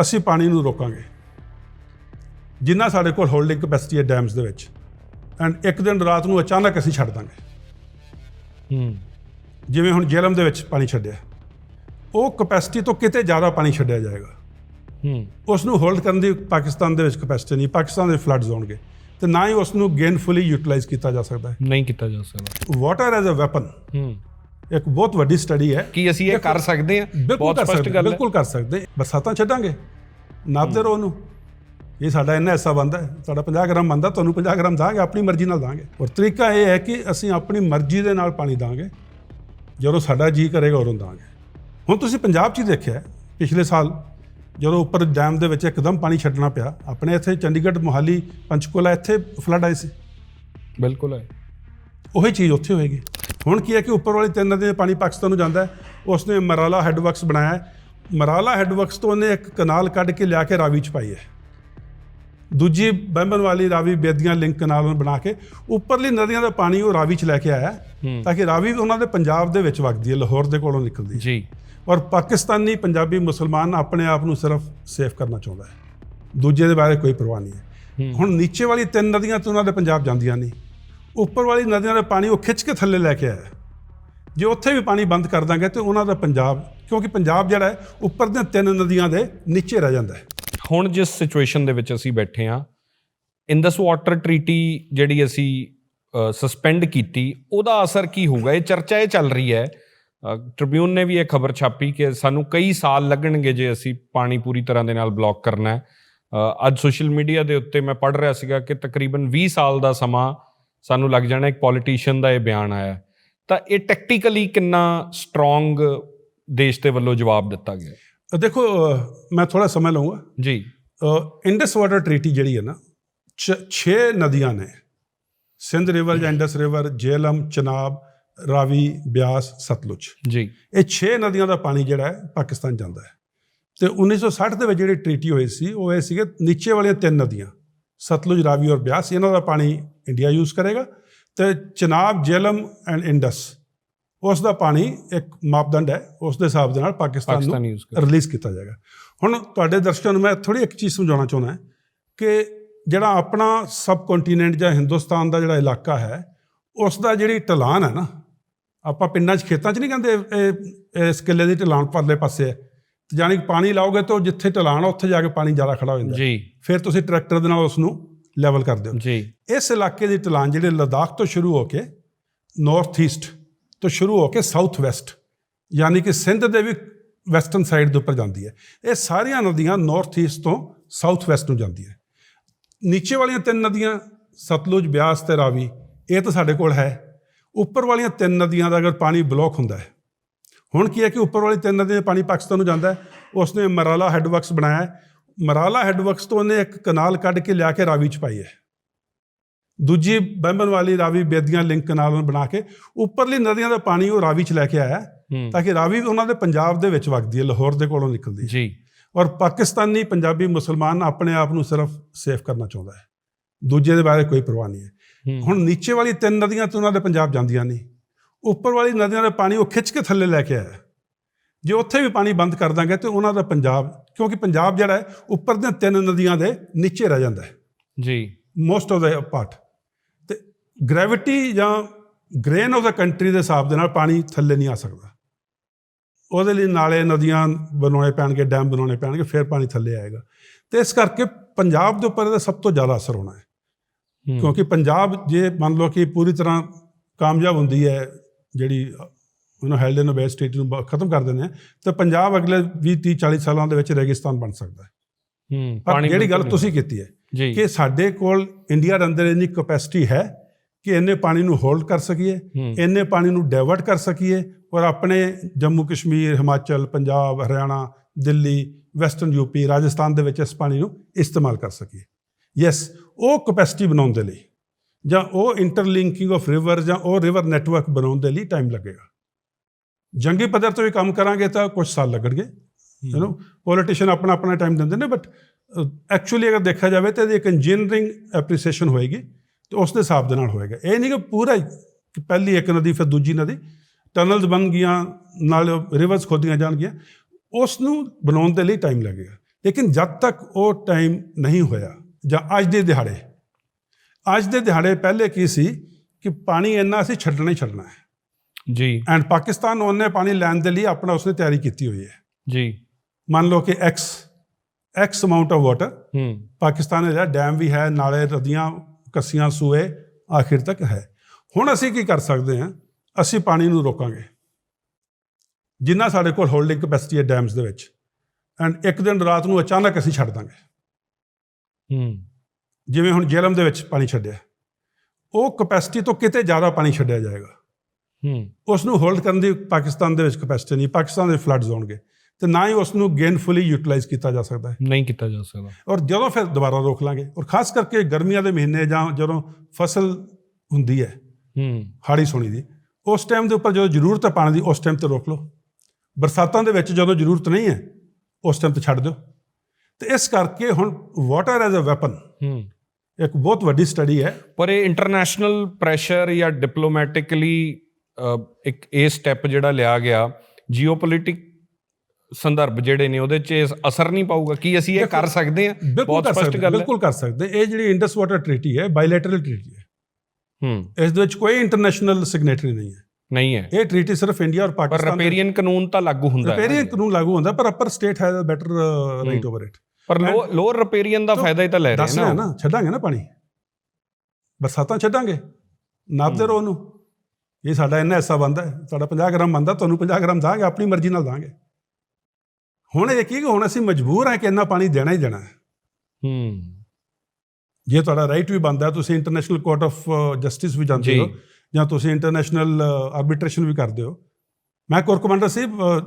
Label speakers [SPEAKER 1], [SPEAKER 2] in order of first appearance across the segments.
[SPEAKER 1] ਅਸੀਂ ਪਾਣੀ ਨੂੰ ਰੋਕਾਂਗੇ। ਜਿੰਨਾ ਸਾਡੇ ਕੋਲ ਹੋਲਡਿੰਗ ਕਪੈਸਿਟੀ ਹੈ ਡੈਮਸ ਦੇ ਵਿੱਚ ਐਂਡ ਇੱਕ ਦਿਨ ਰਾਤ ਨੂੰ ਅਚਾਨਕ ਅਸੀਂ ਛੱਡ ਦਾਂਗੇ।
[SPEAKER 2] ਹੂੰ।
[SPEAKER 1] ਜਿਵੇਂ ਹੁਣ ਜੇਲਮ ਦੇ ਵਿੱਚ ਪਾਣੀ ਛੱਡਿਆ। ਉਹ ਕਪੈਸਿਟੀ ਤੋਂ ਕਿਤੇ ਜ਼ਿਆਦਾ ਪਾਣੀ ਛੱਡਿਆ ਜਾਏਗਾ।
[SPEAKER 2] ਹੂੰ।
[SPEAKER 1] ਉਸ ਨੂੰ ਹੋਲਡ ਕਰਨ ਦੀ ਪਾਕਿਸਤਾਨ ਦੇ ਵਿੱਚ ਕਪੈਸਿਟੀ ਨਹੀਂ ਪਾਕਿਸਤਾਨ ਦੇ ਫਲੱਡਸ ਹੋਣਗੇ ਤੇ ਨਾ ਹੀ ਉਸ ਨੂੰ ਗੇਨਫੁਲੀ ਯੂਟਿਲਾਈਜ਼ ਕੀਤਾ ਜਾ ਸਕਦਾ ਹੈ।
[SPEAKER 2] ਨਹੀਂ ਕੀਤਾ ਜਾ ਸਕਦਾ।
[SPEAKER 1] ਵਾਟਰ ਐਜ਼ ਅ ਵੈਪਨ
[SPEAKER 2] ਹੂੰ।
[SPEAKER 1] ਇੱਕ ਬਹੁਤ ਵੱਡੀ ਸਟੱਡੀ ਹੈ।
[SPEAKER 2] ਕੀ ਅਸੀਂ ਇਹ ਕਰ ਸਕਦੇ ਹਾਂ? ਬਹੁਤ ਸਪਸ਼ਟ ਗੱਲ ਹੈ।
[SPEAKER 1] ਬਿਲਕੁਲ ਕਰ ਸਕਦੇ। ਬਰਸਾਤਾਂ ਛੱਡਾਂਗੇ। ਨਾਪਦੇ ਰਹੋ ਉਹਨੂੰ। ਇਹ ਸਾਡਾ ਇੰਨਾ ਹਿੱਸਾ ਬੰਦਾ ਹੈ। ਤੁਹਾਡਾ 50 ਗ੍ਰਾਮ ਬੰਦਾ ਤੁਹਾਨੂੰ 50 ਗ੍ਰਾਮ ਦਾਂਗੇ ਆਪਣੀ ਮਰਜ਼ੀ ਨਾਲ ਦਾਂਗੇ। ਔਰ ਤਰੀਕਾ ਇਹ ਹੈ ਕਿ ਅਸੀਂ ਆਪਣੀ ਮਰਜ਼ੀ ਦੇ ਨਾਲ ਪਾਣੀ ਦਾਂਗੇ। ਜਦੋਂ ਸਾਡਾ ਜੀ ਕਰੇਗਾ ਉਦੋਂ ਦਾਂਗੇ। ਹੁਣ ਤੁਸੀਂ ਪੰਜਾਬ 'ਚ ਹੀ ਦੇਖਿਆ ਪਿਛਲੇ ਸਾਲ ਜਦੋਂ ਉੱਪਰ ਡੈਮ ਦੇ ਵਿੱਚ ਇੱਕਦਮ ਪਾਣੀ ਛੱਡਣਾ ਪਿਆ ਆਪਣੇ ਇੱਥੇ ਚੰਡੀਗੜ੍ਹ ਮੋਹਾਲੀ ਪੰਚਕੂਲਾ ਇੱਥੇ ਫਲੱਡ ਆਏ ਸੀ।
[SPEAKER 2] ਬਿਲਕੁਲ ਹੈ
[SPEAKER 1] ਉਹੀ ਚੀਜ਼ ਉੱਥੇ ਹੋਏਗੀ। ਹੁਣ ਕੀ ਹੈ ਕਿ ਉੱਪਰ ਵਾਲੀ ਤਿੰਨ ਨਦੀਆਂ ਦਾ ਪਾਣੀ ਪਾਕਿਸਤਾਨ ਨੂੰ ਜਾਂਦਾ ਹੈ। ਉਸਨੇ ਮਰਾਲਾ ਹੈਡਵਰਕਸ ਬਣਾਇਆ ਮਰਾਲਾ ਹੈਡਵਰਕਸ ਤੋਂ ਉਹਨੇ ਇੱਕ ਕਨਾਲ ਕੱਢ ਕੇ ਲਿਆ ਕੇ ਰਾਵੀ ਚ ਪਾਈ ਹੈ। ਦੂਜੀ ਬੰਬਨ ਵਾਲੀ ਰਾਵੀ ਬੇਦੀਆਂ ਲਿੰਕ ਕਨਾਲ ਨੂੰ ਬਣਾ ਕੇ ਉੱਪਰਲੀ ਨਦੀਆਂ ਦਾ ਪਾਣੀ ਉਹ ਰਾਵੀ ਚ ਲੈ ਕੇ ਆਇਆ ਤਾਂ ਕਿ ਰਾਵੀ ਉਹਨਾਂ ਦੇ ਪੰਜਾਬ ਦੇ ਵਿੱਚ ਵਗਦੀ ਹੈ ਲਾਹੌਰ ਦੇ ਕੋਲੋਂ ਨਿਕਲਦੀ ਹੈ।
[SPEAKER 2] ਜੀ।
[SPEAKER 1] ਔਰ ਪਾਕਿਸਤਾਨੀ ਪੰਜਾਬੀ ਮੁਸਲਮਾਨ ਆਪਣੇ ਆਪ ਨੂੰ ਸਿਰਫ ਸੇਫ ਕਰਨਾ ਚਾਹੁੰਦਾ ਹੈ। ਦੂਜੇ ਦੇ ਬਾਰੇ ਕੋਈ ਪਰਵਾਹ ਨਹੀਂ ਹੈ। ਹੁਣ ਨੀਚੇ ਵਾਲੀ ਤਿੰਨ ਨਦੀਆਂ ਤੋਂ ਉਹਨਾਂ ਦੇ ਪੰਜਾਬ ਜਾਂਦੀਆਂ ਨਹੀਂ। ਉੱਪਰ ਵਾਲੀ ਨਦੀਆਂ ਦਾ ਪਾਣੀ ਉਹ ਖਿੱਚ ਕੇ ਥੱਲੇ ਲੈ ਕੇ ਆਇਆ। ਜੇ ਉੱਥੇ ਵੀ ਪਾਣੀ ਬੰਦ ਕਰ ਦਾਂਗੇ ਤੇ ਉਹਨਾਂ ਦਾ ਪੰਜਾਬ, ਕਿਉਂਕਿ ਪੰਜਾਬ ਜਿਹੜਾ ਹੈ, ਉੱਪਰ ਦੀਆਂ ਤਿੰਨ ਨਦੀਆਂ ਦੇ ਨੀਚੇ ਰਹਿ ਜਾਂਦਾ ਹੈ।
[SPEAKER 2] ਹੁਣ ਜਿਸ ਸਿਚੁਏਸ਼ਨ ਦੇ ਵਿੱਚ ਅਸੀਂ ਬੈਠੇ ਹਾਂ ਇੰਦਸ ਵਾਟਰ ਟ੍ਰੀਟੀ ਜਿਹੜੀ ਅਸੀਂ ਸਸਪੈਂਡ ਕੀਤੀ, ਉਹਦਾ ਅਸਰ ਕੀ ਹੋਊਗਾ? ਇਹ ਚਰਚਾ ਇਹ ਚੱਲ ਰਹੀ ਹੈ। ਟ੍ਰਿਬਿਊਨ ਨੇ ਵੀ ਇਹ ਖਬਰ ਛਾਪੀ ਕਿ ਸਾਨੂੰ ਕਈ ਸਾਲ ਲੱਗਣਗੇ ਜੇ ਅਸੀਂ ਪਾਣੀ ਪੂਰੀ ਤਰ੍ਹਾਂ ਦੇ ਨਾਲ ਬਲੌਕ ਕਰਨਾ ਹੈ। ਅੱਜ ਸੋਸ਼ਲ ਮੀਡੀਆ ਦੇ ਉੱਤੇ ਮੈਂ ਪੜ੍ਹ ਰਿਹਾ ਸੀਗਾ ਕਿ ਤਕਰੀਬਨ 20 ਸਾਲ ਦਾ ਸਮਾਂ ਸਾਨੂੰ ਲੱਗ ਜਾਣਾ ਇੱਕ ਪੋਲੀਟੀਸ਼ੀਅਨ ਦਾ ਇਹ ਬਿਆਨ ਆਇਆ। ਤਾਂ ਇਹ ਟੈਕਟੀਕਲੀ ਕਿੰਨਾ ਸਟਰੋਂਗ ਦੇਸ਼ ਦੇ ਵੱਲੋਂ ਜਵਾਬ ਦਿੱਤਾ ਗਿਆ?
[SPEAKER 1] ਦੇਖੋ ਮੈਂ ਥੋੜਾ ਸਮਾਂ ਲਵਾਂਗਾ
[SPEAKER 2] ਜੀ।
[SPEAKER 1] ਇੰਡਸ ਵਾਟਰ ਟ੍ਰੀਟੀ ਜਿਹੜੀ ਹੈ ਨਾ 6 ਨਦੀਆਂ ਨੇ। ਸਿੰਧ ਰਿਵਰ ਜਾਂ ਇੰਡਸ ਰਿਵਰ ਜੇਲਮ ਚਨਾਬ ਰਾਵੀ ਬਿਆਸ ਸਤਲੁਜ।
[SPEAKER 2] ਜੀ।
[SPEAKER 1] ਇਹ 6 ਨਦੀਆਂ ਦਾ ਪਾਣੀ ਜਿਹੜਾ ਹੈ ਪਾਕਿਸਤਾਨ ਜਾਂਦਾ ਹੈ। ਤੇ 1960 ਦੇ ਵਿੱਚ ਜਿਹੜੀ ਟ੍ਰੀਟੀ ਹੋਈ ਸੀ ਉਹ ਇਹ ਸੀਗੇ ਨੀਚੇ ਵਾਲੀਆਂ ਤਿੰਨ ਨਦੀਆਂ। ਸਤਲੁਜ ਰਾਵੀ ਔਰ ਬਿਆਸ ਇਹਨਾਂ ਦਾ ਪਾਣੀ ਇੰਡੀਆ ਯੂਜ਼ ਕਰੇਗਾ। ਤੇ ਚਨਾਬ ਜੇਲਮ ਐਂਡ ਇੰਡਸ ਉਸ ਦਾ ਪਾਣੀ ਇੱਕ ਮਾਪਦੰਡ ਹੈ। ਉਸ ਦੇ ਹਿਸਾਬ ਦੇ ਨਾਲ ਪਾਕਿਸਤਾਨ ਨੂੰ। ਰਿਲੀਜ਼ ਕੀਤਾ ਜਾਏਗਾ। ਹੁਣ ਤੁਹਾਡੇ ਦਰਸ਼ਕਾਂ ਨੂੰ ਮੈਂ ਥੋੜੀ ਇੱਕ ਚੀਜ਼ ਸਮਝਾਉਣਾ ਚਾਹੁੰਦਾ ਕਿ ਜਿਹੜਾ ਆਪਣਾ ਸਬ ਕੰਟੀਨੈਂਟ ਜਾਂ ਹਿੰਦੁਸਤਾਨ ਦਾ ਜਿਹੜਾ ਇਲਾਕਾ ਹੈ ਉਸ ਦਾ ਜਿਹੜੀ ਢਲਾਨ ਹੈ ਨਾ ਆਪਾਂ ਪਿੰਡਾਂ 'ਚ ਖੇਤਾਂ 'ਚ ਨਹੀਂ ਕਹਿੰਦੇ ਇਹ ਇਸ ਕਿੱਲੇ ਦੀ ਢਲਾਨ ਪਰਲੇ ਪਾਸੇ ਹੈ। ਜਾਨੀ ਕਿ ਪਾਣੀ ਲਾਓਗੇ ਤਾਂ ਜਿੱਥੇ ਢਲਾਨ ਆ ਉੱਥੇ ਜਾ ਕੇ ਪਾਣੀ ਜ਼ਿਆਦਾ ਖੜਾ ਹੋ ਜਾਂਦਾ।
[SPEAKER 2] ਜੀ।
[SPEAKER 1] ਫਿਰ ਤੁਸੀਂ ਟਰੈਕਟਰ ਦੇ ਨਾਲ ਉਸ ਨੂੰ ਲੈਵਲ ਕਰਦੇ ਹੋ
[SPEAKER 2] ਜੀ।
[SPEAKER 1] ਇਸ ਇਲਾਕੇ ਦੀ ਢਲਾਨ ਜਿਹੜੇ ਲਦਾਖ ਤੋਂ ਸ਼ੁਰੂ ਹੋ ਕੇ ਨਾਰਥ ਈਸਟ ਤੋਂ ਸ਼ੁਰੂ ਹੋ ਕੇ ਸਾਊਥ ਵੈਸਟ ਯਾਨੀ ਕਿ ਸਿੰਧ ਦੇ ਵੀ ਵੈਸਟਰਨ ਸਾਈਡ ਦੇ ਉੱਪਰ ਜਾਂਦੀ ਹੈ। ਇਹ ਸਾਰੀਆਂ ਨਦੀਆਂ ਨਾਰਥ ਈਸਟ ਤੋਂ ਸਾਊਥ ਵੈਸਟ ਨੂੰ ਜਾਂਦੀਆਂ ਨੀਚੇ ਵਾਲੀਆਂ ਤਿੰਨ ਨਦੀਆਂ ਸਤਲੁਜ ਬਿਆਸ ਤੇ ਰਾਵੀ ਇਹ ਤਾਂ ਸਾਡੇ ਕੋਲ ਹੈ। ਉੱਪਰ ਵਾਲੀਆਂ ਤਿੰਨ ਨਦੀਆਂ ਦਾ ਅਗਰ ਪਾਣੀ ਬਲੌਕ ਹੁੰਦਾ ਹੈ ਹੁਣ ਕੀ ਹੈ ਕਿ ਉੱਪਰ ਵਾਲੀ ਤਿੰਨ ਨਦੀਆਂ ਦਾ ਪਾਣੀ ਪਾਕਿਸਤਾਨ ਨੂੰ ਜਾਂਦਾ ਹੈ ਉਸਨੇ ਮਰਾਲਾ ਹੈਡਵਰਕਸ ਬਣਾਇਆ ਮਰਾਲਾ ਹੈਡਵਰਕਸ ਤੋਂ ਉਹਨੇ ਇੱਕ ਕਨਾਲ ਕੱਢ ਕੇ ਲਿਆ ਕੇ ਰਾਵੀ ਚ ਪਾਈ ਹੈ। ਦੂਜੀ ਬੰਬਨ ਵਾਲੀ ਰਾਵੀ ਬੇਦੀਆਂ ਲਿੰਕ ਕਨਾਲ ਨੂੰ ਬਣਾ ਕੇ ਉੱਪਰਲੀ ਨਦੀਆਂ ਦਾ ਪਾਣੀ ਉਹ ਰਾਵੀ ਚ ਲੈ ਕੇ ਆਇਆ ਤਾਂ ਕਿ ਰਾਵੀ ਉਹਨਾਂ ਦੇ ਪੰਜਾਬ ਦੇ ਵਿੱਚ ਵਗਦੀ ਹੈ ਲਾਹੌਰ ਦੇ ਕੋਲੋਂ ਨਿਕਲਦੀ ਹੈ।
[SPEAKER 2] ਜੀ।
[SPEAKER 1] ਔਰ ਪਾਕਿਸਤਾਨੀ ਪੰਜਾਬੀ ਮੁਸਲਮਾਨ ਆਪਣੇ ਆਪ ਨੂੰ ਸਿਰਫ ਸੇਫ ਕਰਨਾ ਚਾਹੁੰਦਾ ਹੈ। ਦੂਜੇ ਦੇ ਬਾਰੇ ਕੋਈ ਪਰਵਾਹ ਨਹੀਂ ਹੂੰ। ਹੁਣ ਨੀਚੇ ਵਾਲੀ ਤਿੰਨ ਨਦੀਆਂ ਤੋਂ ਉਹਨਾਂ ਦੇ ਪੰਜਾਬ ਜਾਂਦੀਆਂ ਨਹੀਂ ਉੱਪਰ ਵਾਲੀ ਨਦੀਆਂ ਦਾ ਪਾਣੀ ਉਹ ਖਿੱਚ ਕੇ ਥੱਲੇ ਲੈ ਕੇ ਆਇਆ। ਜੇ ਉੱਥੇ ਵੀ ਪਾਣੀ ਬੰਦ ਕਰ ਦਾਂਗੇ ਤੇ ਉਹਨਾਂ ਦਾ ਪੰਜਾਬ ਕਿਉਂਕਿ ਪੰਜਾਬ ਜਿਹੜਾ ਹੈ ਉੱਪਰ ਦੀਆਂ ਤਿੰਨ ਨਦੀਆਂ ਦੇ ਨੀਚੇ ਰਹਿ ਜਾਂਦਾ ਹੈ।
[SPEAKER 2] ਜੀ।
[SPEAKER 1] ਮੋਸਟ ਆਫ ਦਾ ਪਾਰਟ ਤੇ ਗ੍ਰੈਵਿਟੀ ਜਾਂ ਗ੍ਰੇਨ ਆਫ ਦਾ ਕੰਟਰੀ ਦੇ ਹਿਸਾਬ ਦੇ ਨਾਲ ਪਾਣੀ ਥੱਲੇ ਨਹੀਂ ਆ ਸਕਦਾ। ਉਹਦੇ ਲਈ ਨਾਲੇ ਨਦੀਆਂ ਬਣਾਉਣੇ ਪੈਣਗੇ ਡੈਮ ਬਣਾਉਣੇ ਪੈਣਗੇ ਫਿਰ ਪਾਣੀ ਥੱਲੇ ਆਏਗਾ। ਤੇ ਇਸ ਕਰਕੇ ਪੰਜਾਬ ਦੇ ਉੱਪਰ ਇਹਦਾ ਸਭ ਤੋਂ ਜ਼ਿਆਦਾ ਅਸਰ ਹੋਣਾ ਹੈ।
[SPEAKER 2] ਹੂੰ।
[SPEAKER 1] ਕਿਉਂਕਿ ਪੰਜਾਬ ਜੇ ਮੰਨ ਲਓ ਕਿ ਪੂਰੀ ਤਰ੍ਹਾਂ ਕਾਮਯਾਬ ਹੁੰਦੀ ਹੈ ਜਿਹੜੀ ਉਹਨੂੰ ਹੈਲਡ ਇਨ ਬੈਸ ਸਟੇਟ ਨੂੰ ਖਤਮ ਕਰ ਦਿੰਦੇ ਆ ਤਾਂ ਪੰਜਾਬ ਅਗਲੇ 20 30 40 ਸਾਲਾਂ ਦੇ ਵਿੱਚ ਰੇਗਿਸਤਾਨ ਬਣ ਸਕਦਾ ਹੈ।
[SPEAKER 2] ਹੂੰ
[SPEAKER 1] ਪਰ ਜਿਹੜੀ ਗੱਲ ਤੁਸੀਂ ਕੀਤੀ ਹੈ ਕਿ ਸਾਡੇ ਕੋਲ ਇੰਡੀਆ ਦੇ ਅੰਦਰ ਇੰਨੀ ਕੈਪੈਸਿਟੀ ਹੈ ਕਿ ਇੰਨੇ ਪਾਣੀ ਨੂੰ ਹੋਲਡ ਕਰ ਸਕੀਏ। ਇੰਨੇ ਪਾਣੀ ਨੂੰ ਡਾਇਵਰਟ ਕਰ ਸਕੀਏ ਔਰ ਆਪਣੇ ਜੰਮੂ ਕਸ਼ਮੀਰ ਹਿਮਾਚਲ ਪੰਜਾਬ ਹਰਿਆਣਾ ਦਿੱਲੀ ਵੈਸਟਰਨ ਯੂਪੀ ਰਾਜਸਥਾਨ ਦੇ ਵਿੱਚ ਇਸ ਪਾਣੀ ਨੂੰ ਇਸਤੇਮਾਲ ਕਰ ਸਕੀਏ। ਯੈਸ ਉਹ ਕੈਪੈਸਿਟੀ ਬਣਾਉਣ ਦੇ ਲਈ ਜਾਂ ਉਹ ਇੰਟਰਲਿੰਕਿੰਗ ਆਫ ਰਿਵਰ ਜਾਂ ਉਹ ਰਿਵਰ ਨੈਟਵਰਕ ਬਣਾਉਣ ਦੇ ਲਈ ਟਾਈਮ ਲੱਗੇਗਾ। ਜੰਗੀ ਪੱਧਰ ਤੇ ਵੀ ਕੰਮ ਕਰਾਂਗੇ ਤਾਂ ਕੁਝ ਸਾਲ ਲੱਗਣਗੇ ਯੂ نو ਪੋਲੀਟੀਸ਼ੀਅਨ ਆਪਣਾ ਆਪਣਾ ਟਾਈਮ ਦਿੰਦੇ ਨੇ ਬਟ ਐਕਚੁਅਲੀ ਅਗਰ ਦੇਖਿਆ ਜਾਵੇ ਤਾਂ ਇਹਦੀ ਇੱਕ ਇੰਜੀਨੀਅਰਿੰਗ ਐਪਰੀਸੀਏਸ਼ਨ ਹੋਏਗੀ ਤੇ ਉਸ ਦੇ ਹਿਸਾਬ ਦੇ ਨਾਲ ਹੋਏਗਾ। ਇਹ ਨਹੀਂ ਕਿ ਪੂਰਾ ਹੀ ਪਹਿਲੀ ਇੱਕ ਨਦੀ ਫਿਰ ਦੂਜੀ ਨਦੀ ਟਨਲਸ ਬਣ ਗਈਆਂ, ਨਾਲ ਰਿਵਰਸ ਖੋਦੀਆਂ ਜਾਣਗੀਆਂ, ਉਸ ਨੂੰ ਬਣਾਉਣ ਦੇ ਲਈ ਟਾਈਮ ਲੱਗੇਗਾ। ਲੇਕਿਨ ਜਦ ਤੱਕ ਉਹ ਟਾਈਮ ਨਹੀਂ ਹੋਇਆ ਜਾਂ ਅੱਜ ਦੇ ਦਿਹਾੜੇ ਅੱਜ ਦੇ ਦਿਹਾੜੇ ਪਹਿਲੇ ਕੀ ਸੀ ਕਿ ਪਾਣੀ ਇੰਨਾ ਅਸੀਂ ਛੱਡਣਾ ਹੀ ਛੱਡਣਾ ਹੈ।
[SPEAKER 2] ਜੀ।
[SPEAKER 1] ਐਂਡ ਪਾਕਿਸਤਾਨ ਉਹਨੇ ਪਾਣੀ ਲੈਣ ਦੇ ਲਈ ਆਪਣਾ ਉਸਨੇ ਤਿਆਰੀ ਕੀਤੀ ਹੋਈ ਹੈ।
[SPEAKER 2] ਜੀ।
[SPEAKER 1] ਮੰਨ ਲਓ ਕਿ x x amount of water
[SPEAKER 2] ਹੂੰ।
[SPEAKER 1] ਪਾਕਿਸਤਾਨ ਦਾ ਡੈਮ ਵੀ ਹੈ ਨਾਲੇ ਨਦੀਆਂ ਕੱਸੀਆਂ ਸੂਏ ਆਖਿਰ ਤੱਕ ਹੈ। ਹੁਣ ਅਸੀਂ ਕੀ ਕਰ ਸਕਦੇ ਹਾਂ? ਅਸੀਂ ਪਾਣੀ ਨੂੰ ਰੋਕਾਂਗੇ। ਜਿੰਨਾ ਸਾਡੇ ਕੋਲ ਹੋਲਡਿੰਗ ਕਪੈਸਿਟੀ ਹੈ ਡੈਮਸ ਦੇ ਵਿੱਚ। ਐਂਡ ਇੱਕ ਦਿਨ ਰਾਤ ਨੂੰ ਅਚਾਨਕ ਅਸੀਂ ਛੱਡ ਦਾਂਗੇ।
[SPEAKER 2] ਹੂੰ।
[SPEAKER 1] ਜਿਵੇਂ ਹੁਣ ਜੇਲਮ ਦੇ ਵਿੱਚ ਪਾਣੀ ਛੱਡਿਆ ਉਹ ਕਪੈਸਿਟੀ ਤੋਂ ਕਿਤੇ ਜ਼ਿਆਦਾ ਪਾਣੀ ਛੱਡਿਆ ਜਾਏਗਾ।
[SPEAKER 2] ਹੂੰ।
[SPEAKER 1] ਉਸ ਨੂੰ ਹੋਲਡ ਕਰਨ ਦੀ ਪਾਕਿਸਤਾਨ ਦੇ ਵਿੱਚ ਕਪੈਸਿਟੀ ਨਹੀਂ ਪਾਕਿਸਤਾਨ ਦੇ ਫਲੱਡਸ ਹੋਣਗੇ ਤੇ ਨਾ ਹੀ ਉਸ ਨੂੰ ਗੇਨਫੁਲੀ ਯੂਟਿਲਾਈਜ਼ ਕੀਤਾ ਜਾ ਸਕਦਾ ਹੈ।
[SPEAKER 2] ਨਹੀਂ ਕੀਤਾ ਜਾ ਸਕਦਾ।
[SPEAKER 1] ਔਰ ਜਦੋਂ ਫਿਰ ਦੁਬਾਰਾ ਰੋਕ ਲਾਂਗੇ ਔਰ ਖਾਸ ਕਰਕੇ ਗਰਮੀਆਂ ਦੇ ਮਹੀਨੇ ਜਾਂ ਜਦੋਂ ਫਸਲ ਹੁੰਦੀ ਹੈ
[SPEAKER 2] ਹੂੰ।
[SPEAKER 1] ਹਾੜੀ ਸੋਣੀ ਦੀ ਉਸ ਟਾਈਮ ਦੇ ਉੱਪਰ ਜਦੋਂ ਜ਼ਰੂਰਤ ਹੈ ਪਾਣੀ ਦੀ ਉਸ ਟਾਈਮ ਤੇ ਰੋਕ ਲਓ। ਬਰਸਾਤਾਂ ਦੇ ਵਿੱਚ ਜਦੋਂ ਜ਼ਰੂਰਤ ਨਹੀਂ ਹੈ ਉਸ ਟਾਈਮ ਤੇ ਛੱਡ ਦਿਓ। ਤੇ ਇਸ ਕਰਕੇ ਹੁਣ ਵਾਟਰ ਐਜ਼ ਅ ਵੈਪਨ
[SPEAKER 2] ਹੂੰ।
[SPEAKER 1] ਇੱਕ ਬਹੁਤ ਵੱਡੀ ਸਟੱਡੀ ਹੈ।
[SPEAKER 2] ਪਰ ਇਹ ਇੰਟਰਨੈਸ਼ਨਲ ਪ੍ਰੈਸ਼ਰ ਜਾਂ ਡਿਪਲੋਮੈਟਿਕਲੀ ਇੱਕ ਇਹ ਸਟੈਪ ਜਿਹੜਾ ਲਿਆ ਗਿਆ ਜੀਓਪੋਲਿਟਿਕ ਸੰਦਰਭ ਜਿਹੜੇ ਨੇ ਉਹਦੇ 'ਚ ਅਸਰ ਨਹੀਂ ਪਾਊਗਾ। ਕੀ ਅਸੀਂ ਇਹ ਕਰ ਸਕਦੇ ਹਾਂ? ਬਹੁਤ ਸਪਸ਼ਟ ਗੱਲ ਹੈ।
[SPEAKER 1] ਬਿਲਕੁਲ ਕਰ ਸਕਦੇ। ਇਹ ਜਿਹੜੀ ਇੰਡਸ ਵਾਟਰ ਟ੍ਰੀਟੀ ਹੈ ਬਾਇਲੇਟਰਲ ਟ੍ਰੀਟੀ ਹੈ।
[SPEAKER 2] ਹੂੰ।
[SPEAKER 1] ਇਸ ਦੇ ਵਿੱਚ ਕੋਈ ਇੰਟਰਨੈਸ਼ਨਲ ਸਿਗਨੇਟਰੀ ਨਹੀਂ ਹੈ।
[SPEAKER 2] ਨਹੀਂ ਹੈ।
[SPEAKER 1] ਇਹ ਟ੍ਰੀਟੀ ਸਿਰਫ ਇੰਡੀਆ ਔਰ
[SPEAKER 2] ਪਰ
[SPEAKER 1] ਪਾਕਿਸਤਾਨ
[SPEAKER 2] ਰਪੇਰੀਅਨ ਕਾਨੂੰਨ ਤਾਂ ਲਾਗੂ ਹੁੰਦਾ ਹੈ।
[SPEAKER 1] ਰਿਪੇਰੀਅਨ ਕਾਨੂੰਨ ਲਾਗੂ ਹੁੰਦਾ ਪਰ upper state has a better right over it
[SPEAKER 2] ਪਰ ਲੋਅਰ ਰਪੇਰੀਅਨ ਦਾ ਫਾਇਦਾ ਹੀ ਤਾਂ ਲੈ ਰਹੇ ਨਾ
[SPEAKER 1] ਨਾ ਛੱਡਾਂਗੇ ਨਾ ਪਾਣੀ? ਬਰਸਾਤਾਂ ਛੱਡਾਂਗੇ? ਨਾਪਦੇ ਰਹੋ ਉਹਨੂੰ। ਇਹ ਸਾਡਾ ਇੰਨਾ ਹਿੱਸਾ ਬੰਦਾ ਹੈ ਸਾਡਾ 50 ਗ੍ਰਾਮ ਬੰਦਾ ਤੁਹਾਨੂੰ 50 ਗ੍ਰਾਮ ਦਾਂਗੇ ਆਪਣੀ ਮਰਜ਼ੀ ਨਾਲ ਦਾਂਗੇ। ਹੁਣ ਇਹ ਕੀ ਕਿ ਹੁਣ ਅਸੀਂ ਮਜਬੂਰ ਹਾਂ ਕਿ ਇੰਨਾ ਪਾਣੀ ਦੇਣਾ ਹੀ ਦੇਣਾ ਹੈ।
[SPEAKER 2] ਹੂੰ।
[SPEAKER 1] ਜੇ ਤੁਹਾਡਾ ਰਾਈਟ ਵੀ ਬੰਦਾ ਤੁਸੀਂ ਇੰਟਰਨੈਸ਼ਨਲ ਕੋਰਟ ਆਫ ਜਸਟਿਸ ਵੀ ਜਾਂਦੇ। ਹੋ ਜਾਂ ਤੁਸੀਂ ਇੰਟਰਨੈਸ਼ਨਲ ਆਰਬਿਟ੍ਰੇਸ਼ਨ ਵੀ ਕਰਦੇ ਹੋ ਮੈਂ ਕੋਰ ਕਮਾਂਡਰ ਸੀ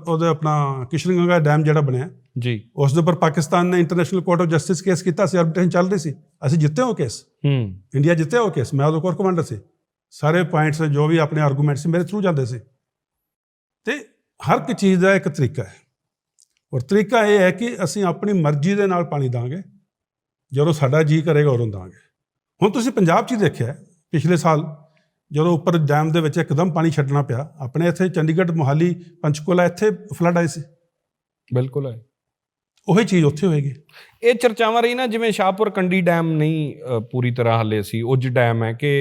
[SPEAKER 1] ਉਹਦੇ ਆਪਣਾ ਕਿਸ਼ਨਗੰਗਾ ਡੈਮ ਜਿਹੜਾ ਬਣਿਆ।
[SPEAKER 2] ਜੀ।
[SPEAKER 1] ਉਸ ਦੇ ਉੱਪਰ ਪਾਕਿਸਤਾਨ ਨੇ International Court of Justice case ਕੀਤਾ ਸੀ ਆਰਬਿਟ੍ਰੇਸ਼ਨ ਚੱਲ ਰਹੀ ਸੀ। ਅਸੀਂ ਜਿੱਤੇ ਉਹ ਕੇਸ
[SPEAKER 2] ਹੂੰ।
[SPEAKER 1] ਇੰਡੀਆ ਜਿੱਤਿਆ ਉਹ ਕੇਸ ਮੈਂ ਉਦੋਂ ਕੋਰ ਕਮਾਂਡਰ ਸੀ। ਸਾਰੇ ਪੁਆਇੰਟਸ ਜੋ ਵੀ ਆਪਣੇ ਆਰਗੂਮੈਂਟ ਸੀ ਮੇਰੇ ਥਰੂ ਜਾਂਦੇ ਸੀ। ਤੇ ਹਰ ਇੱਕ ਚੀਜ਼ ਦਾ ਇੱਕ ਤਰੀਕਾ ਹੈ। ਔਰ ਤਰੀਕਾ ਇਹ ਹੈ ਕਿ ਅਸੀਂ ਆਪਣੀ ਮਰਜ਼ੀ ਦੇ ਨਾਲ ਪਾਣੀ ਦਾਂਗੇ। ਜਦੋਂ ਸਾਡਾ ਜੀ ਕਰੇਗਾ ਉਦੋਂ ਦਾਂਗੇ। ਹੁਣ ਤੁਸੀਂ ਪੰਜਾਬ 'ਚ ਹੀ ਦੇਖਿਆ ਪਿਛਲੇ ਸਾਲ ਜਦੋਂ ਉੱਪਰ ਡੈਮ ਦੇ ਵਿੱਚ ਇੱਕਦਮ ਪਾਣੀ ਛੱਡਣਾ ਪਿਆ ਆਪਣੇ ਇੱਥੇ ਚੰਡੀਗੜ੍ਹ ਮੋਹਾਲੀ ਪੰਚਕੂਲਾ ਇੱਥੇ ਫਲੱਡ ਆਏ ਸੀ।
[SPEAKER 2] ਬਿਲਕੁਲ ਹੈ
[SPEAKER 1] ਉਹੀ ਚੀਜ਼ ਉੱਥੇ ਹੋਏਗੀ।
[SPEAKER 2] ਇਹ ਚਰਚਾਵਾਂ ਰਹੀ ਨਾ ਜਿਵੇਂ ਸ਼ਾਹਪੁਰ ਕੰਡੀ ਡੈਮ ਨਹੀਂ ਪੂਰੀ ਤਰ੍ਹਾਂ ਹੱਲੇ ਸੀ ਉੱਜ ਡੈਮ ਹੈ ਕਿ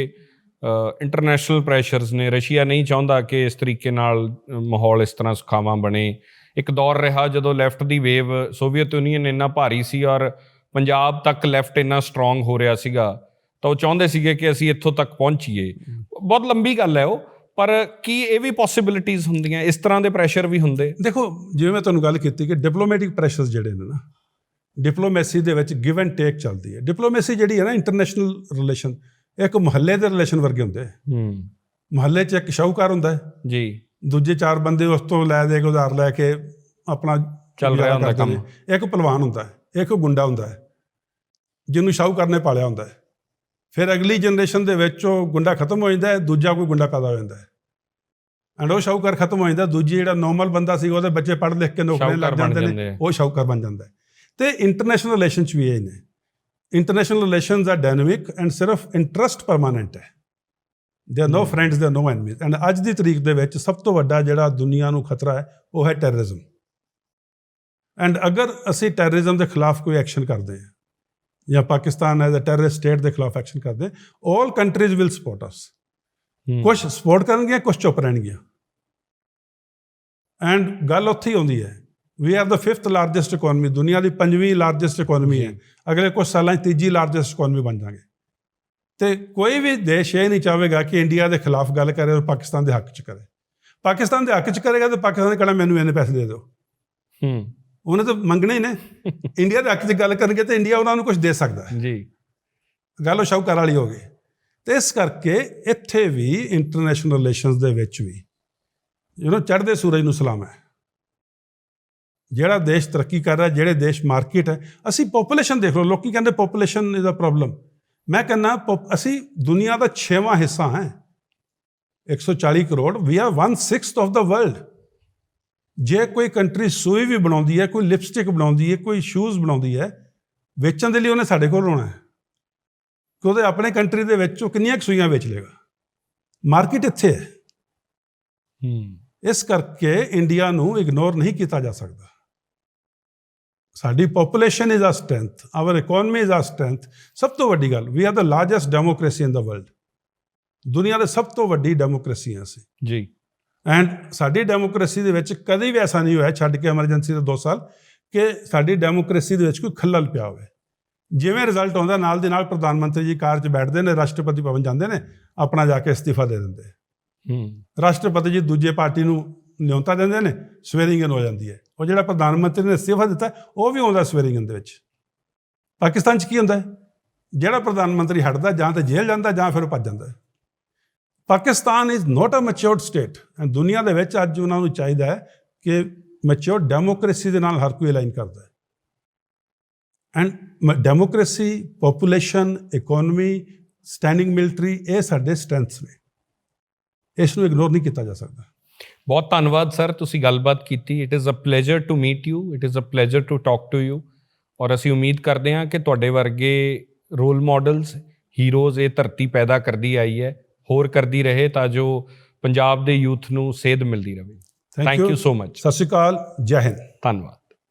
[SPEAKER 2] ਇੰਟਰਨੈਸ਼ਨਲ ਪ੍ਰੈਸ਼ਰਸ ਨੇ ਰਸ਼ੀਆ ਨਹੀਂ ਚਾਹੁੰਦਾ ਕਿ ਇਸ ਤਰੀਕੇ ਨਾਲ ਮਾਹੌਲ ਇਸ ਤਰ੍ਹਾਂ ਸੁਖਾਵਾਂ ਬਣੇ। ਇੱਕ ਦੌਰ ਰਿਹਾ ਜਦੋਂ ਲੈਫਟ ਦੀ ਵੇਵ ਸੋਵੀਅਤ ਯੂਨੀਅਨ ਇੰਨਾ ਭਾਰੀ ਸੀ ਔਰ ਪੰਜਾਬ ਤੱਕ ਲੈਫਟ ਇੰਨਾ ਸਟਰੋਂਗ ਹੋ ਰਿਹਾ ਸੀਗਾ ਤਾਂ ਉਹ ਚਾਹੁੰਦੇ ਸੀਗੇ ਕਿ ਅਸੀਂ ਇੱਥੋਂ ਤੱਕ ਪਹੁੰਚੀਏ। ਬਹੁਤ ਲੰਬੀ ਗੱਲ ਹੈ ਉਹ ਪਰ ਕੀ ਇਹ ਵੀ ਪੋਸਿਬਿਲਿਟੀਆਂ ਹੁੰਦੀਆਂ? ਇਸ ਤਰ੍ਹਾਂ ਦੇ ਪ੍ਰੈਸ਼ਰ ਵੀ ਹੁੰਦੇ?
[SPEAKER 1] ਦੇਖੋ ਜਿਵੇਂ ਮੈਂ ਤੁਹਾਨੂੰ ਗੱਲ ਕੀਤੀ ਕਿ ਡਿਪਲੋਮੈਟਿਕ ਪ੍ਰੈਸ਼ਰਸ ਜਿਹੜੇ ਨੇ ਨਾ ਡਿਪਲੋਮੈਸੀ ਦੇ ਵਿੱਚ ਗਿਵ ਐਂਡ ਟੇਕ ਚੱਲਦੀ ਹੈ। ਡਿਪਲੋਮੈਸੀ ਜਿਹੜੀ ਹੈ ਨਾ ਇੰਟਰਨੈਸ਼ਨਲ ਰਿਲੇਸ਼ਨ ਇੱਕ ਮੁਹੱਲੇ ਦੇ ਰਿਲੇਸ਼ਨ ਵਰਗੇ ਹੁੰਦੇ
[SPEAKER 2] ਹੂੰ।
[SPEAKER 1] ਮੁਹੱਲੇ 'ਚ ਇੱਕ ਸ਼ਾਹੂਕਾਰ ਹੁੰਦਾ ਹੈ।
[SPEAKER 2] ਜੀ।
[SPEAKER 1] ਦੂਜੇ ਚਾਰ ਬੰਦੇ ਉਸ ਤੋਂ ਲੈ ਦੇ ਕੇ ਉਧਾਰ ਲੈ ਕੇ ਆਪਣਾ
[SPEAKER 2] ਚੱਲ ਰਿਹਾ ਹੁੰਦਾ
[SPEAKER 1] ਨੇ। ਇੱਕ ਪਹਿਲਵਾਨ ਹੁੰਦਾ ਹੈ ਇੱਕ ਗੁੰਡਾ ਹੁੰਦਾ ਹੈ ਜਿਹਨੂੰ ਸ਼ਾਹੂਕਾਰ ਨੇ ਪਾਲਿਆ ਹੁੰਦਾ ਹੈ। ਫਿਰ ਅਗਲੀ ਜਨਰੇਸ਼ਨ ਦੇ ਵਿੱਚ ਉਹ ਗੁੰਡਾ ਖਤਮ ਹੋ ਜਾਂਦਾ ਹੈ ਦੂਜਾ ਕੋਈ ਗੁੰਡਾ ਪੈਦਾ ਹੋ ਜਾਂਦਾ ਹੈ। ਐਂਡ ਉਹ ਸ਼ਾਹੂਕਾਰ ਖਤਮ ਹੋ ਜਾਂਦਾ ਦੂਜੀ ਜਿਹੜਾ ਨਾਰਮਲ ਬੰਦਾ ਸੀ ਉਹਦੇ ਬੱਚੇ ਪੜ੍ਹ ਲਿਖ ਕੇ ਨੌਕਰੀਆਂ ਲੱਗ ਜਾਂਦੇ ਨੇ। ਉਹ ਸ਼ਾਹੂਕਾਰ ਬਣ ਜਾਂਦਾ ਹੈ। ਤੇ ਇੰਟਰਨੈਸ਼ਨਲ ਰਿਲੇਸ਼ਨ ਚ ਵੀ ਇਹ ਨੇ। International relations are dynamic and ਸਿਰਫ ਇੰਟਰਸਟ ਪਰਮਾਨੈਂਟ ਹੈ। They are no friends they are no enemies and ਅੱਜ ਦੀ ਤਰੀਕ ਦੇ ਵਿੱਚ ਸਭ ਤੋਂ ਵੱਡਾ ਜਿਹੜਾ ਦੁਨੀਆ ਨੂੰ ਖਤਰਾ ਹੈ ਉਹ ਹੈ ਟੈਰਰਿਜ਼ਮ ਐਂਡ ਅਗਰ ਅਸੀਂ ਟੈਰਰਿਜ਼ਮ ਦੇ ਖਿਲਾਫ ਕੋਈ ਐਕਸ਼ਨ ਕਰਦੇ ਹਾਂ ਜਾਂ Pakistan as a terrorist state ਦੇ ਖਿਲਾਫ ਐਕਸ਼ਨ ਕਰਦੇ all countries will support us. ਕੁਝ ਸਪੋਰਟ ਕਰਨਗੀਆਂ ਕੁਝ ਚੁੱਪ ਰਹਿਣਗੀਆਂ। ਐਂਡ ਗੱਲ ਉੱਥੇ ਹੀ ਆਉਂਦੀ ਹੈ। We are the 5th largest economy ਦੁਨੀਆ ਦੀ ਪੰਜਵੀਂ ਲਾਰਜੈਸਟ ਇਕਨੋਮੀ ਹੈ। ਅਗਲੇ ਕੁਝ ਸਾਲਾਂ 'ਚ ਤੀਜੀ ਲਾਰਜੈਸਟ ਇਕਨੋਮੀ ਬਣ ਜਾਵਾਂਗੇ ਤੇ ਕੋਈ ਵੀ ਦੇਸ਼ ਇਹ ਨਹੀਂ ਚਾਹੇਗਾ ਕਿ ਇੰਡੀਆ ਦੇ ਖਿਲਾਫ ਗੱਲ ਕਰੇ ਔਰ ਪਾਕਿਸਤਾਨ ਦੇ ਹੱਕ 'ਚ ਕਰੇ। ਪਾਕਿਸਤਾਨ ਦੇ ਹੱਕ 'ਚ ਕਰੇਗਾ ਤੇ ਪਾਕਿਸਤਾਨ ਨੇ ਕਹਿਣਾ ਮੈਨੂੰ ਇਹਨੇ ਪੈਸੇ ਦੇ ਦਿਓ।
[SPEAKER 2] ਹੂੰ।
[SPEAKER 1] ਉਹਨੇ ਤਾਂ ਮੰਗਣੇ ਨੇ। ਇੰਡੀਆ ਦੇ ਹੱਕ 'ਚ ਗੱਲ ਕਰਨਗੇ ਤੇ ਇੰਡੀਆ ਉਹਨਾਂ ਨੂੰ ਕੁਝ ਦੇ ਸਕਦਾ ਹੈ।
[SPEAKER 2] ਜੀ।
[SPEAKER 1] ਗੱਲ ਉਹ ਸ਼ੌਕਰ ਵਾਲੀ ਹੋ ਗਈ। ਤੇ ਇਸ ਕਰਕੇ ਇੱਥੇ ਵੀ ਇੰਟਰਨੈਸ਼ਨਲ ਰਿਲੇਸ਼ਨਸ ਦੇ ਵਿੱਚ ਵੀ ਯੂ نو ਚੜ੍ਹਦੇ ਸੂਰਜ ਨੂੰ ਸਲਾਮ ਹੈ। ਜਿਹੜਾ ਦੇਸ਼ ਤਰੱਕੀ ਕਰ ਰਿਹਾ ਜਿਹੜੇ ਦੇਸ਼ ਮਾਰਕੀਟ ਹੈ ਅਸੀਂ ਪੋਪੂਲੇਸ਼ਨ ਦੇਖ ਲਓ। ਲੋਕੀ ਕਹਿੰਦੇ ਪੋਪੂਲੇਸ਼ਨ ਇਜ਼ ਅ ਪ੍ਰੋਬਲਮ ਮੈਂ ਕਹਿੰਦਾ ਅਸੀਂ ਦੁਨੀਆ ਦਾ 6ਵਾਂ ਹਿੱਸਾ ਹੈ। 140 crore we are 1/6 of the world ਜੇ ਕੋਈ ਕੰਟਰੀ ਸੂਈ ਵੀ ਬਣਾਉਂਦੀ ਹੈ ਕੋਈ ਲਿਪਸਟਿਕ ਬਣਾਉਂਦੀ ਹੈ ਕੋਈ ਸ਼ੂਜ਼ ਬਣਾਉਂਦੀ ਹੈ ਵੇਚਣ ਦੇ ਲਈ ਉਹਨੇ ਸਾਡੇ ਕੋਲ ਆਉਣਾ ਹੈ। ਕਿ ਉਹਦੇ ਆਪਣੇ ਕੰਟਰੀ ਦੇ ਵਿੱਚ ਉਹ ਕਿੰਨੀਆਂ ਕੁ ਸੂਈਆਂ ਵੇਚ ਲੇਗਾ। ਮਾਰਕੀਟ ਇੱਥੇ ਹੈ।
[SPEAKER 2] ਹੂੰ।
[SPEAKER 1] ਇਸ ਕਰਕੇ ਇੰਡੀਆ ਨੂੰ ਇਗਨੋਰ ਨਹੀਂ ਕੀਤਾ ਜਾ ਸਕਦਾ। ਸਾਡੀ population is a strength our economy is a strength ਸਭ ਤੋਂ ਵੱਡੀ ਗੱਲ we are the largest democracy in the world ਦੁਨੀਆ ਦੇ ਸਭ ਤੋਂ ਵੱਡੀ ਡੈਮੋਕ੍ਰੇਸੀ ਹਾਂ ਅਸੀਂ।
[SPEAKER 2] ਜੀ।
[SPEAKER 1] ਐਂਡ ਸਾਡੀ ਡੈਮੋਕ੍ਰੇਸੀ ਦੇ ਵਿੱਚ ਕਦੀ ਵੀ ਐਸਾ ਨਹੀਂ ਹੋਇਆ ਛੱਡ ਕੇ ਐਮਰਜੈਂਸੀ ਦੇ 2 ਸਾਲ ਕਿ ਸਾਡੀ ਡੈਮੋਕ੍ਰੇਸੀ ਦੇ ਵਿੱਚ ਕੋਈ ਖੱਲਲ ਪਿਆ ਹੋਵੇ। ਜਿਵੇਂ ਰਿਜ਼ਲਟ ਆਉਂਦਾ ਨਾਲ ਦੀ ਨਾਲ ਪ੍ਰਧਾਨ ਮੰਤਰੀ ਜੀ ਕਾਰ 'ਚ ਬੈਠਦੇ ਨੇ ਰਾਸ਼ਟਰਪਤੀ ਭਵਨ ਜਾਂਦੇ ਨੇ ਆਪਣਾ ਜਾ ਕੇ ਅਸਤੀਫਾ ਦੇ ਦਿੰਦੇ।
[SPEAKER 2] ਹੂੰ।
[SPEAKER 1] ਰਾਸ਼ਟਰਪਤੀ ਜੀ ਦੂਜੇ ਪਾਰਟੀ ਨੂੰ ਨਿਯੁੰਤਾ ਦਿੰਦੇ ਨੇ ਸਵੇਰਿੰਗਨ ਹੋ ਜਾਂਦੀ ਹੈ। ਉਹ ਜਿਹੜਾ ਪ੍ਰਧਾਨ ਮੰਤਰੀ ਨੇ ਅਸਤੀਫਾ ਦਿੱਤਾ ਉਹ ਵੀ ਆਉਂਦਾ ਸਵੇਰਿੰਗਨ ਦੇ ਵਿੱਚ। ਪਾਕਿਸਤਾਨ 'ਚ ਕੀ ਹੁੰਦਾ ਹੈ? ਜਿਹੜਾ ਪ੍ਰਧਾਨ ਮੰਤਰੀ ਹਟਦਾ ਜਾਂ ਤਾਂ ਜੇਲ੍ਹ ਜਾਂਦਾ ਜਾਂ ਫਿਰ ਉਹ ਭੱਜ ਜਾਂਦਾ ਹੈ। Pakistan is not a matured state and ਦੁਨੀਆ ਦੇ ਵਿੱਚ ਅੱਜ ਉਹਨਾਂ ਨੂੰ ਚਾਹੀਦਾ ਹੈ ਕਿ ਮੈਚੁਰਡ ਡੈਮੋਕ੍ਰੇਸੀ ਦੇ ਨਾਲ ਹਰ ਕੋਈ ਅਲਾਈਨ ਕਰਦਾ ਹੈ। And democracy population economy standing military ਇਹ ਸਾਡੇ ਸਟਰੈਂਥਸ ਨੇ। ਇਸ ਨੂੰ ਇਗਨੋਰ ਨਹੀਂ ਕੀਤਾ ਜਾ ਸਕਦਾ।
[SPEAKER 2] ਬਹੁਤ ਧੰਨਵਾਦ ਸਰ, ਤੁਸੀਂ ਗੱਲਬਾਤ ਕੀਤੀ। It is a pleasure to meet you it is a pleasure to talk to you ਔਰ ਅਸੀਂ ਉਮੀਦ ਕਰਦੇ ਹਾਂ ਕਿ ਤੁਹਾਡੇ ਵਰਗੇ ਰੋਲ ਮਾਡਲਸ ਹੀਰੋਜ਼ ਇਹ ਧਰਤੀ ਪੈਦਾ ਕਰਦੀ ਆਈ ਹੈ। ਹੋਰ ਕਰਦੀ ਰਹੇ ਤਾਂ ਜੋ ਪੰਜਾਬ ਦੇ ਯੂਥ ਨੂੰ ਸੇਧ ਮਿਲਦੀ ਰਹੇ। ਥੈਂਕ ਯੂ ਸੋ ਮਚ
[SPEAKER 1] ਸਤਿ ਸ਼੍ਰੀ ਅਕਾਲ ਜੈ ਹਿੰਦ।
[SPEAKER 2] ਧੰਨਵਾਦ।